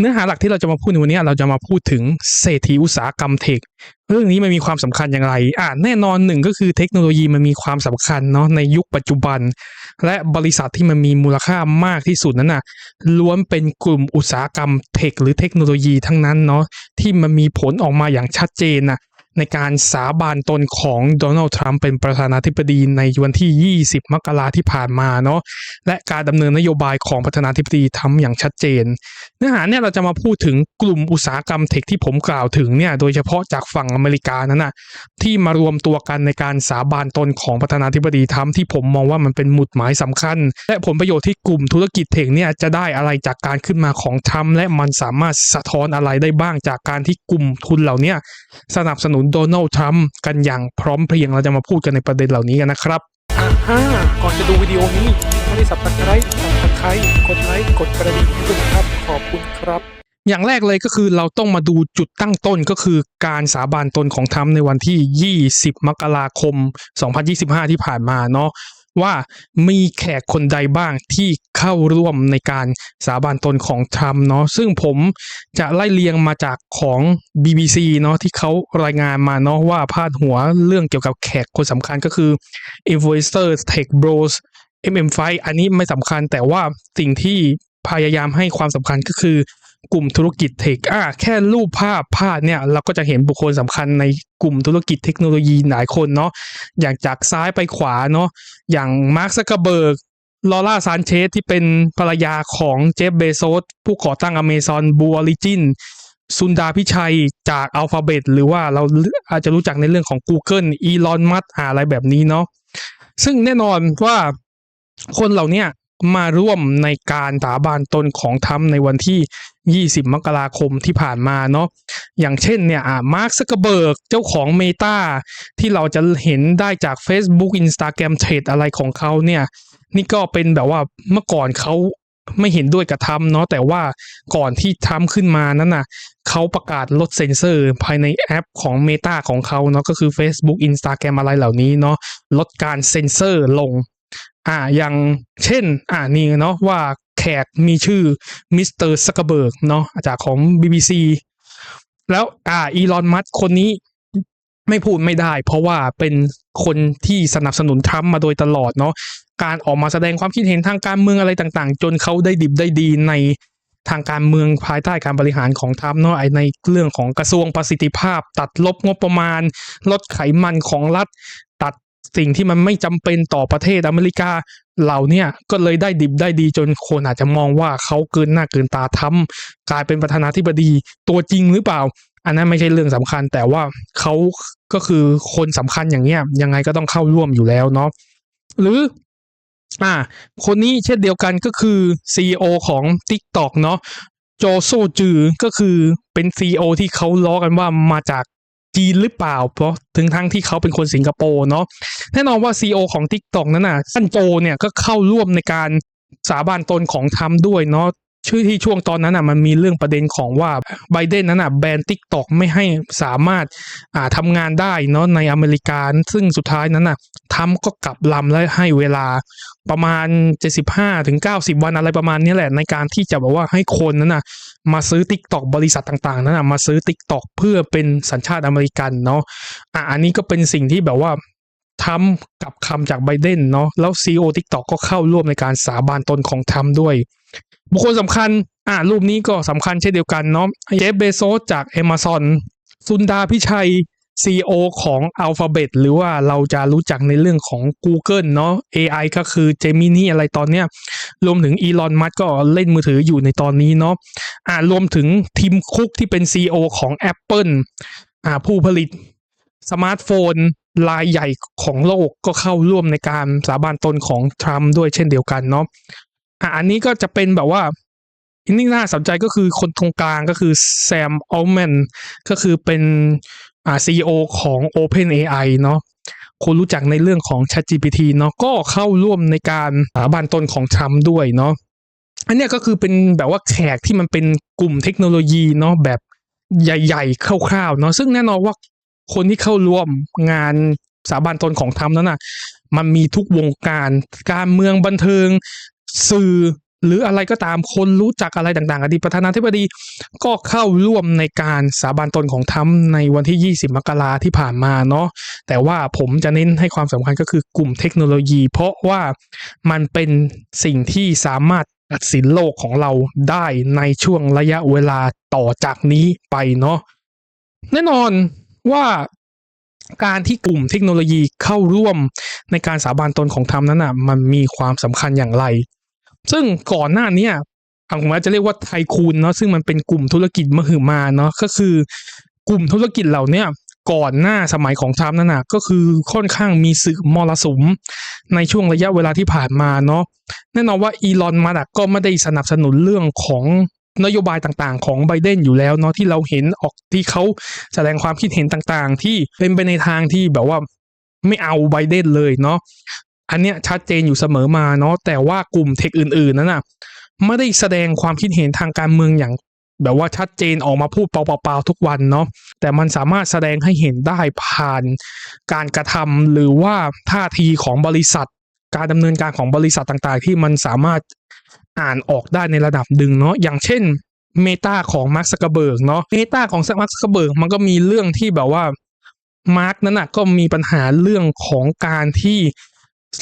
เนื้อหาหลักที่เราจะมาพูดในวันนี้เราจะมาพูดถึงเศรษฐีอุตสาหกรรมเทค เรื่องนี้มันมีความสำคัญอย่างไร อ่าแน่นอนหนึ่งก็คือเทคโนโลยีมันมีความสำคัญเนาะในยุคปัจจุบัน และบริษัทที่มันมีมูลค่ามากที่สุดนั้นน่ะล้วนเป็นกลุ่มอุตสาหกรรมเทคหรือเทคโนโลยีทั้งนั้นเนาะที่มันมีผลออกมาอย่างชัดเจนน่ะ ในการสาบานตนของโดนัลด์ทรัมป์เป็นประธานาธิบดีในวันที่ 20 มกราที่ผ่านมาเนาะและการดำเนินนโยบายของประธานาธิบดีทำอย่างชัดเจน เนื้อหาเนี่ยเราจะมาพูดถึงกลุ่มอุตสาหกรรมเทคที่ผมกล่าวถึงเนี่ยโดยเฉพาะจากฝั่งอเมริกานั้นน่ะที่มารวมตัวกันในการสาบานตนของประธานาธิบดีทรัมป์ที่ผมมองว่ามันเป็นหมุดหมายสำคัญ และผลประโยชน์ที่กลุ่มธุรกิจเทคเนี่ยจะได้อะไรจากการขึ้นมาของทรัมป์และมันสามารถสะท้อนอะไรได้บ้างจากการที่กลุ่มทุนเหล่านี้สนับสนุนโดนัลด์ทรัมป์กันอย่างพร้อมเพรียงเราจะมาพูดกันในประเด็นเหล่านี้กันนะครับอ่าฮะก่อนจะดูวิดีโอนี้ถ้าไม่ได้สับตะไคร้สับตะไคร้กดไลค์กดกระดิ่งให้ด้วยนะครับขอบคุณครับอย่างแรกเลยก็คือเราต้องมาดูจุดตั้งต้นก็คือการสาบานตนของทรัมป์ในวันที่ 20 มกราคม 2025 ที่ผ่านมาเนาะ ว่ามีแขกคนใดบ้างที่เข้าร่วมในการสาบานตนของทรัมป์เนาะซึ่งผมจะไล่เรียงมาจากของ BBC เนาะที่เขารายงานมาเนาะว่าพาดหัวเรื่องเกี่ยวกับแขกคนสำคัญก็คือ Investor Tech Bros MM5 อันนี้ไม่สำคัญแต่ว่าสิ่งที่พยายามให้ความสำคัญก็คือ กลุ่มธุรกิจเทคอะแค่รูปภาพภาพเนี่ย เราก็จะเห็นบุคคลสำคัญในกลุ่มธุรกิจเทคโนโลยีหลายคนเนาะอย่างจากซ้ายไปขวาเนาะอย่างมาร์คซักเกอร์เบิร์กลอร่าซานเชสที่เป็นภรรยาของเจฟเบโซสผู้ก่อตั้งอเมซอนบูออริจินซุนดาพิชัยจากอัลฟาเบตหรือว่าเราอาจจะรู้จักในเรื่องของ Google อีลอนมัสอะไรแบบนี้เนาะซึ่งแน่นอนว่าคนเหล่านี้ มาร่วมในการสาบานตนของทรัมป์ในวันที่ 20 มกราคมที่ผ่านมาเนาะอย่างเช่นเนี่ยอ่ามาร์คซักเกอร์เบิร์กเจ้าของ Meta ที่เราจะเห็นได้จาก Facebook Instagram เทรดอะไรของเขาเนี่ยนี่ก็เป็นแบบว่าเมื่อก่อนเขาไม่เห็นด้วยกับทรัมเนาะแต่ว่าก่อนที่ทรัมขึ้นมานั้นน่ะเขาประกาศลดเซ็นเซอร์ภายในแอปของ Meta ของเขาเนาะก็คือ Facebook Instagram อะไรเหล่านี้เนาะลดการเซ็นเซอร์ลง อ่าอย่างเช่นอ่านี่เนาะว่าแขกมีชื่อมิสเตอร์ซักเบิร์กเนาะจากของ BBC แล้วอ่าอีลอนมัสคนนี้ไม่พูดไม่ได้ เพราะว่าเป็นคนที่สนับสนุนทรัมป์มาโดยตลอดเนาะการออกมาแสดงความคิดเห็นทางการเมืองอะไรต่างๆ จนเขาได้ดิบได้ดีในทางการเมืองภายใต้การบริหารของทรัมป์เนาะในเรื่องของกระทรวงประสิทธิภาพ ตัดลบงบประมาณ ลดไขมันของรัฐ สิ่งที่มันไม่จำเป็นต่อประเทศอเมริกาเหล่านี่ยก็เลยได้ดิบได้ดีจนคนอาจจะมองว่าเขาเกินหน้าเกินตาทำกลายเป็นประธานาธิบดีตัวจริงหรือเปล่า อันนั้นไม่ใช่เรื่องสำคัญ แต่ว่าเขาก็คือคนสำคัญอย่างเงี้ยยังไงก็ต้องเข้าร่วมอยู่แล้วเนาะหรืออ่า คนนี้เช่นเดียวกันก็คือ CEO ของ TikTok เนาะโจโซจือก็คือเป็น CEO ที่เขาล้อกันว่ามาจาก จีนหรือเปล่า เพราะถึงทั้งที่เขาเป็นคนสิงคโปร์เนาะแน่นอนว่า CEO ของ TikTok นั้นน่ะท่านโจเนี่ยก็เข้าร่วมในการสาบานตนของทรัมป์ด้วยเนาะชื่อที่ช่วงตอนนั้นอะมันมีเรื่องประเด็นของว่าไบเดนนั้นอะแบน TikTok ไม่ให้สามารถอ่าทำงานได้เนาะในอเมริกา ซึ่งสุดท้ายนั้นน่ะทรัมป์ก็กลับลำและให้เวลาประมาณ 75ถึง90 วันอะไรประมาณนี้แหละในการที่จะบอกว่าให้คนนั้นน่ะ มาซื้อ t ิ k t o k บริษัทต่างๆนั้นนะมาซื้อ t ิ k t o k เพื่อเป็นสัญชาติอเมริกันเนาะอะอันนี้ก็เป็นสิ่งที่แบบว่าทำกับคำจากไบเดนเนาะแล้วซีโอทิกตอกก็เข้าร่วมในการสาบานตนของทำด้วย บุคคลสำคัญอะรูปนี้ก็สำคัญเช่นเดียวกันเนาะเจฟเบโซจาก Amazon ซุนดาพิชัย CEO ของ Alphabet หรือว่าเราจะรู้จักในเรื่องของ Google เนาะ AI ก็คือ Gemini อะไรตอนเนี้ยรวมถึงอีลอนมัสก็เล่นมือถืออยู่ในตอนนี้เนาะอ่ารวมถึงทีมคุกที่เป็น CEO ของ Apple อ่าผู้ผลิตสมาร์ทโฟนรายใหญ่ของโลกก็เข้าร่วมในการสาบานตนของทรัมป์ด้วยเช่นเดียวกันเนาะอ่าอันนี้ก็จะเป็นแบบว่าอันนี้น่าสนใจก็คือคนตรงกลางก็คือแซมอัลแมนก็คือเป็น อ่า CEO ของ OpenAI เนาะคนรู้จักในเรื่องของ ChatGPT เนาะก็เข้าร่วมในการสาบานตนของทรัมป์ด้วยเนาะอันนี้ก็คือเป็นแบบว่าแขกที่มันเป็นกลุ่มเทคโนโลยีเนาะแบบใหญ่ๆคร่าวๆเนาะซึ่งแน่นอนว่าคนที่เข้าร่วมงานสาบานตนของทรัมป์นั้นน่ะมันมีทุกวงการการเมืองบันเทิง สื่อ หรืออะไรก็ตามคนรู้จักอะไรต่างๆ อดีตประธานาธิบดีก็เข้าร่วมในการสาบานตนของทรัมในวันที่ 20 มกราที่ผ่านมาเนาะแต่ว่าผมจะเน้นให้ความสำคัญก็คือกลุ่มเทคโนโลยี เพราะว่ามันเป็นสิ่งที่สามารถตัดสินโลกของเราได้ในช่วงระยะเวลาต่อจากนี้ไปเนาะแน่นอนว่าการที่กลุ่มเทคโนโลยีเข้าร่วมในการสาบานตนของทรัมนั้นอะมันมีความสำคัญอย่างไร ซึ่งก่อนหน้านี้เอาผมว่าจะเรียกว่าไทคูนเนาะซึ่งมันเป็นกลุ่มธุรกิจมหึมาเนาะก็คือกลุ่มธุรกิจเหล่านี้ก่อนหน้าสมัยของทรัมป์นั่นนะก็คือค่อนข้างมีสึกมรสุม ในช่วงระยะเวลาที่ผ่านมาเนาะแน่นอนว่าอีลอนมัสก์ก็ไม่ได้สนับสนุนเรื่องของนโยบายต่างๆ ของไบเดนอยู่แล้วเนาะที่เราเห็นออกที่เขาแสดงความคิดเห็นต่างๆ ที่เป็นไปในทางที่แบบว่าไม่เอาไบเดนเลยเนาะ อันเนี้ยชัดเจนอยู่เสมอมาเนาะแต่ว่ากลุ่มเทคอื่นๆนั้นน่ะไม่ได้แสดงความคิดเห็นทางการเมืองอย่าง แบบว่าชัดเจนออกมาพูดเปล่าๆทุกวันเนาะแต่มันสามารถแสดงให้เห็นได้ผ่านการกระทำหรือว่าท่าทีของบริษัท การดำเนินการของบริษัทต่างๆ ที่มันสามารถอ่านออกได้ในระดับดึงเนาะอย่างเช่นเมตาของมาร์คซักเบิร์กเนาะเมตาของมาร์คซักเบิร์กมันก็มีเรื่องที่แบบว่ามาร์กนั้นน่ะก็มีปัญหาเรื่องของการที่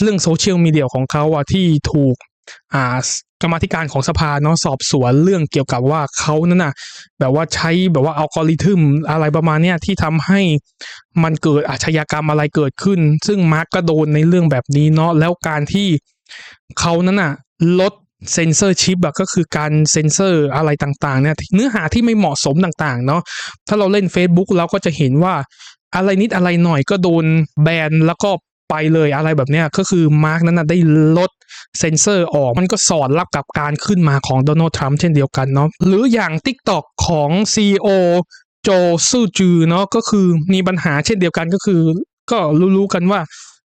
เรื่องโซเชียลมีเดียของเขาอะที่ถูกอ่ากรรมธิการของสภาเนาะสอบสวนเรื่องเกี่ยวกับว่าเขานั่นน่ะแบบว่าใช้แบบว่าอัลกอริทึมอะไรประมาณเนี้ยที่ทำให้มันเกิดอาชญากรรมอะไรเกิดขึ้น ซึ่งมาร์กก็โดนในเรื่องแบบนี้เนาะแล้วการที่เขานั้นน่ะลดเซนเซอร์ชิปอะก็คือการเซนเซอร์อะไรต่างๆเนี่ยเนื้อหาที่ไม่เหมาะสมต่างๆเนาะถ้าเราเล่น Facebook เราก็จะเห็นว่าอะไรนิดอะไรหน่อยก็โดนแบนแล้วก็ ไปเลยอะไรแบบเนี้ยก็คือมาร์กนั้นนะได้ลดเซนเซอร์ออกมันก็สอดรับกับการขึ้นมาของโดนัลด์ทรัมป์เช่นเดียวกันเนาะหรืออย่าง TikTok ของ CEO โจซูจือเนาะก็คือมีปัญหาเช่นเดียวกันก็คือ ก็รู้ๆกันว่า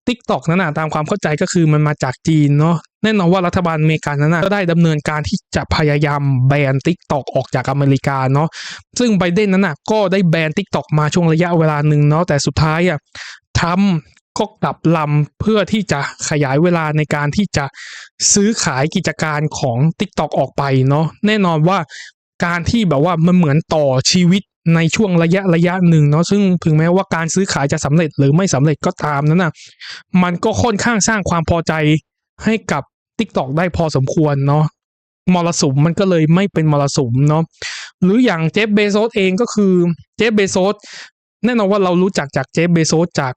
TikTok นั้นนะตามความเข้าใจก็คือมันมาจากจีนเนาะแน่นอนว่ารัฐบาลอเมริกันนั้นนะก็ได้ดำเนินการที่จะพยายามแบน TikTok ออกจากอเมริกาเนาะซึ่งไบเดนนั้นนะก็ได้แบน TikTok มาช่วงระยะเวลาหนึ่งเนาะแต่สุดท้ายอะทรัม ก็กลับลำเพื่อที่จะขยายเวลาในการที่จะซื้อขายกิจการของ TikTok ออกไปเนาะแน่นอนว่าการที่แบบว่ามันเหมือนต่อชีวิตในช่วงระยะระยะหนึ่งเนาะซึ่งถึงแม้ว่าการซื้อขายจะสำเร็จหรือไม่สำเร็จก็ตามนั้นนะมันก็ค่อนข้างสร้างความพอใจให้กับ TikTok ได้พอสมควรเนาะมรสุมมันก็เลยไม่เป็นมรสุมเนาะหรืออย่างเจฟเบโซสเองก็คือเจฟเบโซสแน่นอนว่าเรารู้จักจากเจฟเบโซสจาก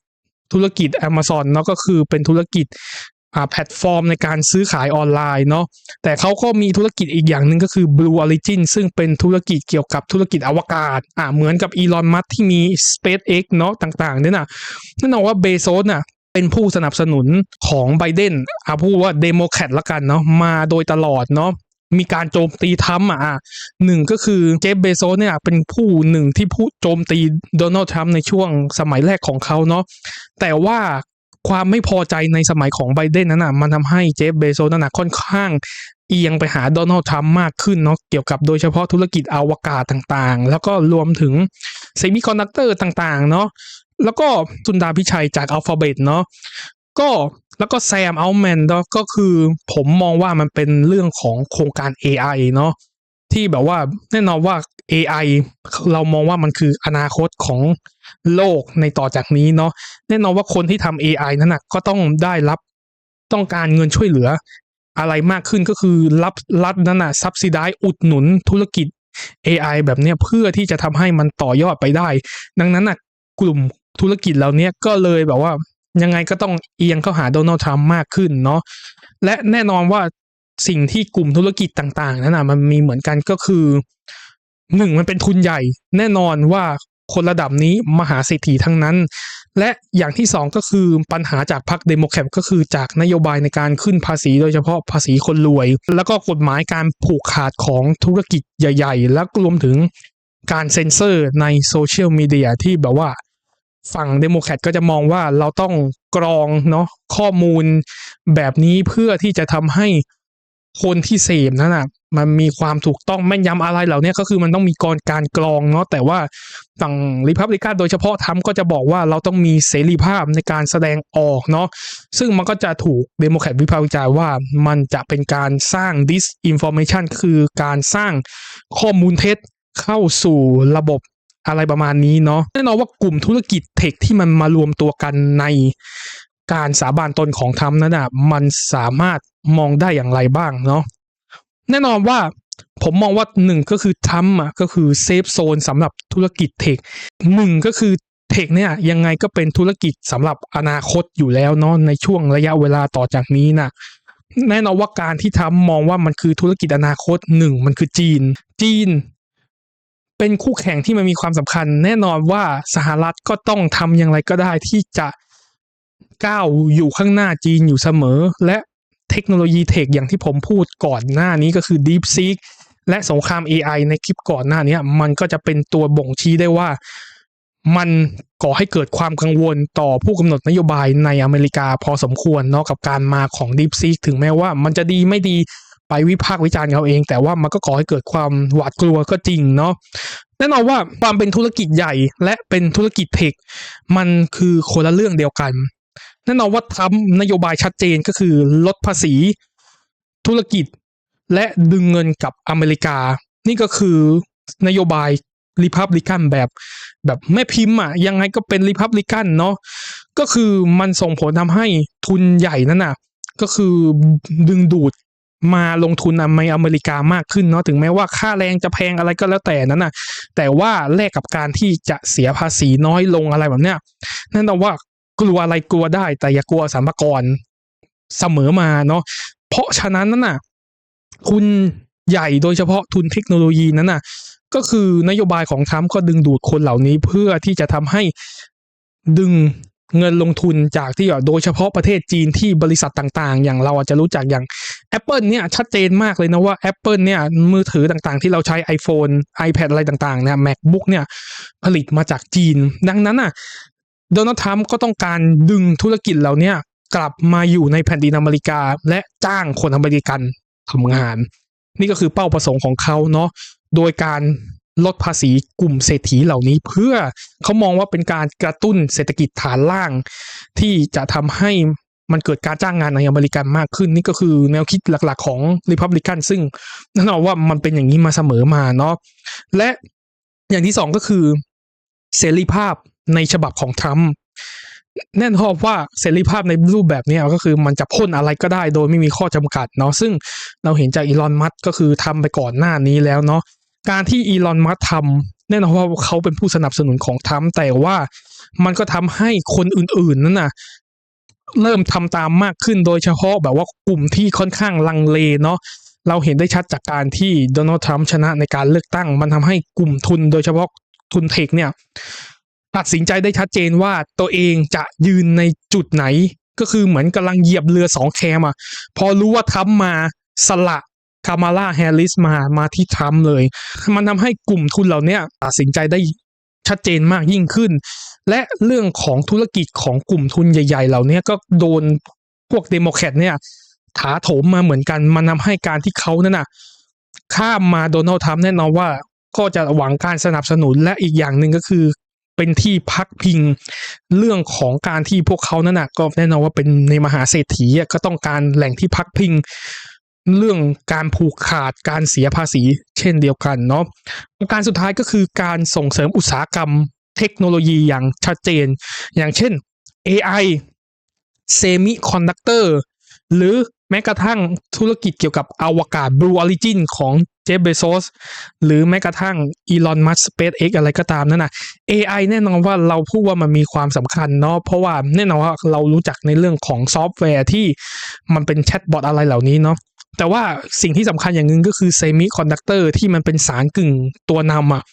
ธุรกิจ Amazon เนาะก็คือเป็นธุรกิจแพลตฟอร์มในการซื้อขายออนไลน์เนาะแต่เขาก็มีธุรกิจอีกอย่างหนึ่งก็คือ Blue Origin ซึ่งเป็นธุรกิจเกี่ยวกับธุรกิจอวกาศอ่าเหมือนกับอีลอนมัสที่มี SpaceX เนาะต่างๆเนี่ยนะแน่นอนว่าเบโซสน่ะเป็นผู้สนับสนุนของไบเดนอาพูดว่าเดโมแครตละกันเนาะมาโดยตลอดเนาะ มีการโจมตีทรัมป์อะหนึ่งก็คือเจฟเบโซเนี่ยเป็นผู้หนึ่งที่ผู้โจมตีโดนัลด์ทรัมป์ในช่วงสมัยแรกของเขาเนาะแต่ว่าความไม่พอใจในสมัยของไบเดนนั้นอะมันทำให้เจฟเบโซนั้นนะค่อนข้างเอียงไปหาโดนัลด์ทรัมป์มากขึ้นเนาะเกี่ยวกับโดยเฉพาะธุรกิจอวกาศต่างๆ แล้วก็รวมถึงเซมิคอนดักเตอร์ต่างๆ เนาะแล้วก็สุนดาพิชัยจากอัลฟาเบตเนาะ ก็แล้วก็แซมอัลแมนเนาะก็คือผมมองว่ามันเป็นเรื่องของโครงการ AI เนาะที่แบบว่าแน่นอนว่า AI เรามองว่ามันคืออนาคตของโลกในต่อจากนี้เนาะแน่นอนว่าคนที่ทำ AI นั้นนะก็ต้องได้รับต้องการเงินช่วยเหลือ อะไรมากขึ้นก็คือรับรัฐนั้นน่ะซับซิได้อุดหนุนธุรกิจ AI แบบเนี้ยเพื่อที่จะทำให้มันต่อยอดไปได้ ดังนั้นน่ะกลุ่มธุรกิจเหล่านี้ก็เลยแบบว่า ยังไงก็ต้องเอียงเข้าหาโดนัลด์ทรัมป์มากขึ้นเนาะและแน่นอนว่าสิ่งที่กลุ่มธุรกิจต่างๆนั้นนะมันมีเหมือนกันก็คือหนึ่งมันเป็นทุนใหญ่ แน่นอนว่าคนระดับนี้มหาเศรษฐีทั้งนั้น และอย่างที่สองก็คือปัญหาจากพรรคเดโมแครตก็คือจากนโยบายในการขึ้นภาษีโดยเฉพาะภาษีคนรวย แล้วก็กฎหมายการผูกขาดของธุรกิจใหญ่ ๆ และรวมถึงการเซ็นเซอร์ในโซเชียลมีเดียที่แบบว่า ฝั่งเดโมแครตก็จะมองว่าเราต้องกรองเนาะข้อมูลแบบนี้เพื่อที่จะทำให้คนที่เสพนั้นนะมันมีความถูกต้องแม่นยำอะไรเหล่านี้ก็คือมันต้องมีกรการกรองเนาะแต่ว่าฝั่งริพับลิกันโดยเฉพาะทรัมป์ก็จะบอกว่าเราต้องมีเสรีภาพในการแสดงออกเนาะซึ่งมันก็จะถูกเดโมแครตวิพากษ์วิจารณ์ว่ามันจะเป็นการสร้าง disinformation คือการสร้างข้อมูลเท็จเข้าสู่ระบบ อะไรประมาณนี้เนาะแน่นอนว่ากลุ่มธุรกิจเทคที่มันมารวมตัวกันในการสาบานตนของทรัมป์นั้นอะมันสามารถมองได้อย่างไรบ้างเนาะแน่นอนว่าผมมองว่าหนึ่งก็คือทำอะก็คือเซฟโซนสำหรับธุรกิจเทคหนึ่งก็คือเทคเนี่ยยังไงก็เป็นธุรกิจสำหรับอนาคตอยู่แล้วเนาะในช่วงระยะเวลาต่อจากนี้นะแน่นอนว่าการที่ทำมองว่ามันคือธุรกิจอนาคตหนึ่งมันคือจีน จีน เป็นคู่แข่งที่มันมีความสำคัญ แน่นอนว่าสหรัฐก็ต้องทำอย่างไรก็ได้ที่จะก้าวอยู่ข้างหน้าจีนอยู่เสมอ และเทคโนโลยีเทคอย่างที่ผมพูดก่อนหน้านี้ก็คือ DeepSeek และสงคราม AI ในคลิปก่อนหน้านี้มันก็จะเป็นตัวบ่งชี้ได้ว่ามันก่อให้เกิดความกังวลต่อผู้กำหนดนโยบายในอเมริกาพอสมควรเนาะกับการมาของ DeepSeek ถึงแม้ว่ามันจะดีไม่ดี ไปวิพากษ์วิจารณ์เขาเอง แต่ว่ามันก็ก่อให้เกิดความหวาดกลัวก็จริงเนาะแน่นอนว่าความเป็นธุรกิจใหญ่และเป็นธุรกิจเทคมันคือคนละเรื่องเดียวกันแน่นอนว่าทรัมป์นโยบายชัดเจนก็คือลดภาษี ธุรกิจ และดึงเงินกับอเมริกา นี่ก็คือนโยบายริพับลิกันแบบ แบบแม่พิมพ์อะยังไงก็เป็นริพับลิกันเนาะก็คือมันส่งผลทำให้ทุนใหญ่นั่นน่ะ ก็คือดึงดูด มาลงทุนในอเมริกามากขึ้นเนาะถึงแม้ว่าค่าแรงจะแพงอะไรก็แล้วแต่นั้นน่ะแต่ว่าแลกกับการที่จะเสียภาษีน้อยลงอะไรแบบเนี้ยนั่นแปลว่ากลัวอะไรกลัวได้ แต่อย่ากลัวสรรพากรเสมอมาเนาะเพราะฉะนั้นนั่นน่ะทุนใหญ่โดยเฉพาะทุนเทคโนโลยีนั้นน่ะ ก็คือนโยบายของทรัมป์ก็ดึงดูดคนเหล่านี้เพื่อที่จะทำให้ดึง เงินลงทุนจากที่โดยเฉพาะประเทศจีนที่บริษัทต่างๆ อย่างเราอาจจะรู้จักอย่าง Apple เนี่ยชัดเจนมากเลยนะว่า Apple เนี่ยมือถือต่างๆ ที่เราใช้ iPhone iPad อะไรต่างๆเนี่ย MacBook เนี่ยผลิตมาจากจีน ดังนั้นน่ะโดนัลด์ทรัมป์ก็ต้องการดึงธุรกิจเหล่าเนี้ยกลับมาอยู่ในแผ่นดินอเมริกา และจ้างคนอเมริกันทำงาน นี่ก็คือเป้าประสงค์ของเขาเนาะโดยการ ลดภาษีกลุ่มเศรษฐีเหล่านี้ เพื่อเขามองว่าเป็นการกระตุ้นเศรษฐกิจฐานล่าง ที่จะทำให้มันเกิดการจ้างงานในอเมริกันมากขึ้น นี่ก็คือแนวคิดหลักๆของริพับลิกันซึ่งแน่นอนว่ามันเป็นอย่างนี้มาเสมอมาเนาะและอย่างที่สองก็คือเสรีภาพในฉบับของทรัมป์แน่นอนว่าเสรีภาพในรูปแบบนี้ก็คือมันจะพ่นอะไรก็ได้โดยไม่มีข้อจำกัดเนาะซึ่งเราเห็นจากอีลอนมัสก็คือทำไปก่อนหน้านี้แล้วเนาะ การที่อีลอนมัสทำแน่นอนว่าเขาเป็นผู้สนับสนุนของทรัมป์แต่ว่ามันก็ทำให้คนอื่นๆนั่นน่ะเริ่มทำตามมากขึ้นโดยเฉพาะแบบว่ากลุ่มที่ค่อนข้างลังเลเนาะเราเห็นได้ชัดจากการที่โดนัลด์ทรัมป์ชนะในการเลือกตั้ง มันทำให้กลุ่มทุนโดยเฉพาะทุนเทคเนี่ยตัดสินใจได้ชัดเจนว่าตัวเองจะยืนในจุดไหน ก็คือเหมือนกำลังเหยียบเรือสองแคมอะพอรู้ว่าทรัมป์มาสละ คามาลาแฮร์ริสมามาที่ทรัมป์เลย มันทำให้กลุ่มทุนเหล่านี้ตัดสินใจได้ชัดเจนมากยิ่งขึ้น และเรื่องของธุรกิจของกลุ่มทุนใหญ่ ๆ เหล่านี้ก็โดนพวกเดโมแครตเนี่ยถาโถมมาเหมือนกัน มันทาให้การที่เขานั่นน่ะข้ามมาโดนัลด์ทรัมป์แน่นอนว่าก็จะหวังการสนับสนุนและอีกอย่างหนึ่งก็คือเป็นที่พักพิงเรื่องของการที่พวกเขานั่นน่ะก็แน่นอนว่าเป็นในมหาเศรษฐีก็ต้องการแหล่งที่พักพิง เรื่องการผูกขาดการเสียภาษีเช่นเดียวกันเนาะประการสุดท้ายก็คือการส่งเสริมอุตสาหกรรมเทคโนโลยีอย่างชัดเจน อย่างเช่น AI เซมิคอนดักเตอร์หรือแม้กระทั่งธุรกิจเกี่ยวกับอวกาศ Blue Origin ของเจฟเบโซสหรือแม้กระทั่งอีลอนมัสสเปซเอ็กอะไรก็ตามนั่นนะ AI แน่นอนว่าเราพูดว่ามันมีความสำคัญเนาะเพราะว่าแน่นอนว่าเรารู้จักในเรื่องของซอฟต์แวร์ที่มันเป็นแชทบอทอะไรเหล่านี้เนาะ แต่ว่าสิ่งที่สำคัญอย่างหนึ่งก็คือเซมิคอนดักเตอร์ที่มันเป็นสารกึ่งตัวนำอะ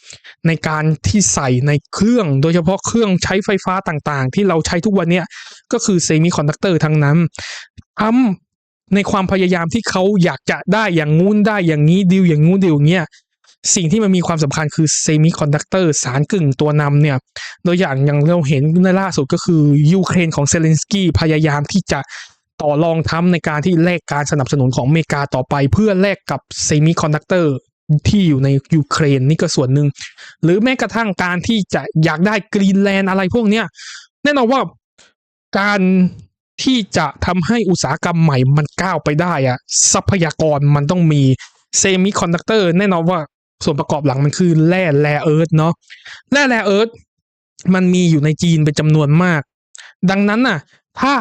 ในการที่ใส่ในเครื่อง โดยเฉพาะเครื่องใช้ไฟฟ้าต่างๆ ที่เราใช้ทุกวันเนี้ยก็คือเซมิคอนดักเตอร์ทั้งนั้นทำในความพยายามที่เขาอยากจะได้อย่างงู้นได้อย่างนี้ดิวอย่างงู้นดิวเงี้ยสิ่งที่มันมีความสำคัญคือเซมิคอนดักเตอร์สารกึ่งตัวนำเนี่ยโดยอย่างอย่างเราเห็นในล่าสุดก็คือยูเครนของเซเลนสกี้พยายามที่จะ ต่อรองทำในการที่แลกการสนับสนุนของอเมริกาต่อไป เพื่อแลกกับเซมิคอนดักเตอร์ที่อยู่ในยูเครนนี่ก็ส่วนหนึ่ง หรือแม้กระทั่งการที่จะอยากได้กรีนแลนด์อะไรพวกเนี้ยแน่นอนว่าการที่จะทำให้อุตสาหกรรมใหม่มันก้าวไปได้อะทรัพยากรมันต้องมีเซมิคอนดักเตอร์แน่นอนว่าส่วนประกอบหลังมันคือแร่แร่เอิร์ธเนาะแร่แร่เอิร์ธมันมีอยู่ในจีนเป็นจำนวนมาก ดังนั้นน่ะ ถ้า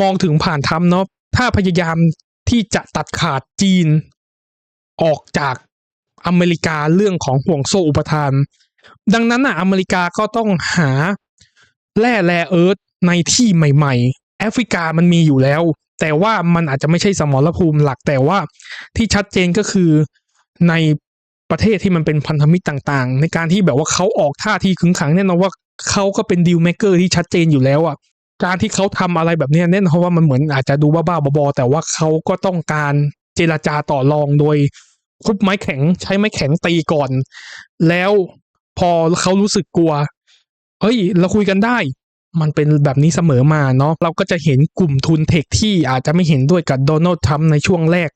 มองถึงผ่านทำเนาะถ้าพยายามที่จะตัดขาดจีน ออกจากอเมริกาเรื่องของห่วงโซ่อุปทาน ดังนั้นน่ะอเมริกาก็ต้องหาแร่แร่เอิร์ธในที่ใหม่ ๆ แอฟริกามันมีอยู่แล้ว แต่ว่ามันอาจจะไม่ใช่สมรภูมิหลักแต่ว่าที่ชัดเจนก็คือในประเทศที่มันเป็นพันธมิตรต่างๆ ในการที่แบบว่าเขาออกท่าทีขึงขังแน่นอนว่าเขาก็เป็นดีลเม k เกอร์ที่ชัดเจนอยู่แล้วอะ การที่เขาทำอะไรแบบนี้ยแน่นอนว่ามันเหมือนอาจจะดูบ้าๆบอๆแต่ว่าเขาก็ต้องการเจรจาต่อรองโดยคุบไม้แข็งใช้ไม้แข็งตีก่อน แล้วพอเขารู้สึกกลัวเฮ้ย เราคุยกันได้ มันเป็นแบบนี้เสมอมาเนาะเราก็จะเห็นกลุ่มทุนเทคที่อาจจะไม่เห็นด้วยกับโดนัลด์ทรัมป์ในช่วงแรก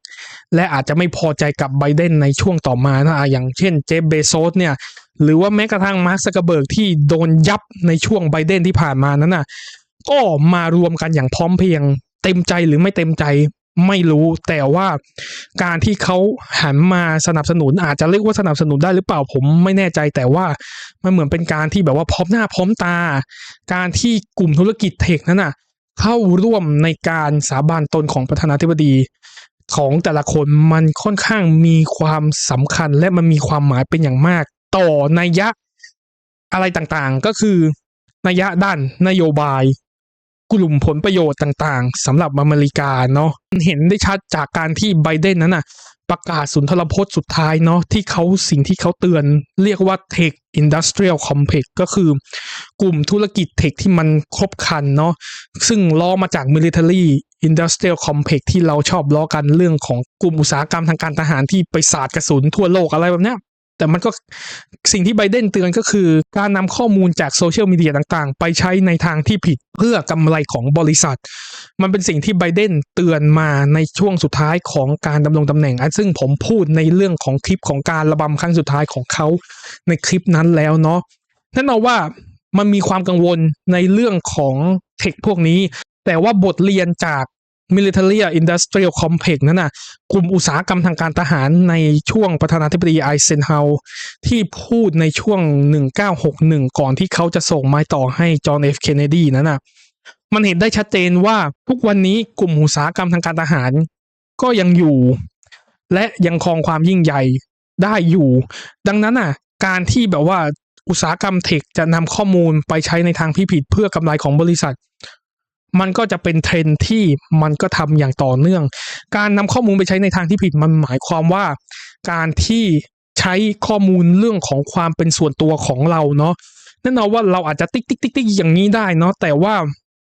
และอาจจะไม่พอใจกับไบเดนในช่วงต่อมานะอย่างเช่นเจฟเบโซสเนี่ยหรือว่าแม้กระทั่งมาร์คซักเกเบิร์กที่โดนยับในช่วงไบเดนที่ผ่านมานั้นน่ะ ก็มารวมกันอย่างพร้อมเพรียง เต็มใจหรือไม่เต็มใจไม่รู้ แต่ว่าการที่เขาหันมาสนับสนุน อาจจะเรียกว่าสนับสนุนได้หรือเปล่าผมไม่แน่ใจ แต่ว่ามันเหมือนเป็นการที่แบบว่าพร้อมหน้าพร้อมตา การที่กลุ่มธุรกิจเทคนั้นน่ะ เข้าร่วมในการสาบานตนของประธานาธิบดีของแต่ละคนมันค่อนข้างมีความสำคัญและมันมีความหมายเป็นอย่างมาก ต่อนัยยะอะไรต่างๆ ก็คือนัยยะด้านนโยบาย กลุ่มผลประโยชน์ต่างๆสำหรับอเมริกาเนาะเห็นได้ชัดจากการที่ไบเดนนั้นน่ะประกาศสุนทรพจน์สุดท้ายเนาะที่เขาสิ่งที่เขาเตือนเรียกว่า Tech Industrial Complex ก็คือกลุ่มธุรกิจเทคที่มันครบคันเนาะซึ่งล้อมาจาก Military Industrial Complex ที่เราชอบล้อกันเรื่องของกลุ่มอุตสาหกรรมทางการทหารที่ไปสาดกระสุนทั่วโลกอะไรแบบเนี้ย แต่มันก็สิ่งที่ไบเดนเตือนก็คือ การนำข้อมูลจากโซเชียลมีเดียต่างๆ ไปใช้ในทางที่ผิดเพื่อกำไรของบริษัท มันเป็นสิ่งที่ไบเดนเตือนมาในช่วงสุดท้ายของการดำรงตำแหน่งอันซึ่งผมพูดในเรื่องของคลิปของการระบำครั้งสุดท้ายของเขาในคลิปนั้นแล้วเนาะแน่นอนว่ามันมีความกังวลในเรื่องของเทคพวกนี้ แต่ว่าบทเรียนจาก Military Industrial Complex นั้นน่ะกลุ่มอุตสาหกรรมทางการทหารในช่วงประธานาธิบดีไอเซนเฮาที่พูดในช่วง 1961 ก่อนที่เขาจะส่งไม้ต่อให้จอห์นเอฟเคนเนดีนั้นน่ะมันเห็นได้ชัดเจนว่าทุกวันนี้กลุ่มอุตสาหกรรมทางการทหาร ก็ยังอยู่ และยังครองความยิ่งใหญ่ได้อยู่ ดังนั้นน่ะ การที่แบบว่าอุตสาหกรรมเทคจะนำข้อมูลไปใช้ในทางที่ผิดเพื่อกำไรของบริษัท มันก็จะเป็นเทรนที่มันก็ทำอย่างต่อเนื่อง การนำข้อมูลไปใช้ในทางที่ผิดมันหมายความว่า การที่ใช้ข้อมูลเรื่องของความเป็นส่วนตัวของเราเนาะแน่นอนว่าเราอาจจะติ๊กติ๊กติ๊กติ๊กอย่างนี้ได้เนาะแต่ว่า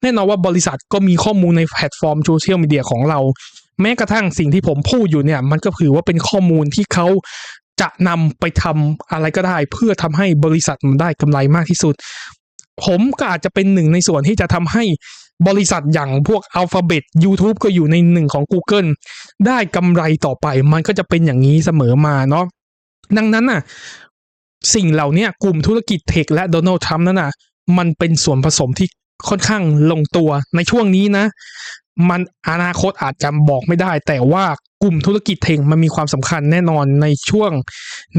แน่นอนว่าบริษัทก็มีข้อมูลในแพลตฟอร์มโซเชียลมีเดียของเรา แม้กระทั่งสิ่งที่ผมพูดอยู่เนี่ย มันก็ถือว่าเป็นข้อมูลที่เขาจะนำไปทำอะไรก็ได้ เพื่อทำให้บริษัทมันได้กำไรมากที่สุด ผมก็อาจจะเป็นหนึ่งในส่วนที่จะทำให้บริษัทอย่างพวก Alphabet YouTube ก็อยู่ในหนึ่งของ Google ได้กำไรต่อไป มันก็จะเป็นอย่างนี้เสมอมาเนาะดังนั้นน่ะสิ่งเหล่านี้กลุ่มธุรกิจเทคและโดนัลด์ทรัมป์นั่นน่ะมันเป็นส่วนผสมที่ค่อนข้างลงตัวในช่วงนี้นะ มันอนาคตอาจจะบอกไม่ได้ แต่ว่ากลุ่มธุรกิจเทคมันมีความสำคัญแน่นอนในช่วง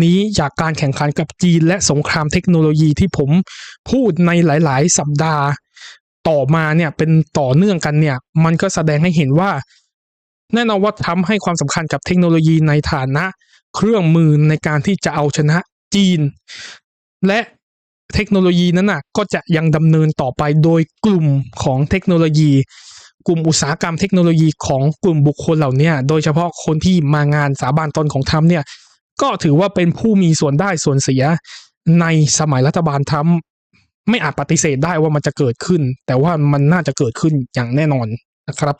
นี้จากการแข่งขันกับจีนและสงครามเทคโนโลยีที่ผมพูดในหลาย ๆ สัปดาห์ต่อมาเนี่ยเป็นต่อเนื่องกันเนี่ย มันก็แสดงให้เห็นว่า แน่นอนว่าทำให้ความสำคัญกับเทคโนโลยีในฐานะ เครื่องมือในการที่จะเอาชนะจีน และเทคโนโลยีนั้นน่ะก็จะยังดำเนินต่อไปโดยกลุ่มของเทคโนโลยี กลุ่มอุตสาหกรรมเทคโนโลยีของกลุ่มบุคคลเหล่านี้โดยเฉพาะคนที่มางานสาบานตนของทรัมป์เนี่ยก็ถือว่าเป็นผู้มีส่วนได้ส่วนเสียในสมัยรัฐบาลทรัมป์ไม่อาจปฏิเสธได้ว่ามันจะเกิดขึ้น แต่ว่ามันน่าจะเกิดขึ้นอย่างแน่นอนนะครับ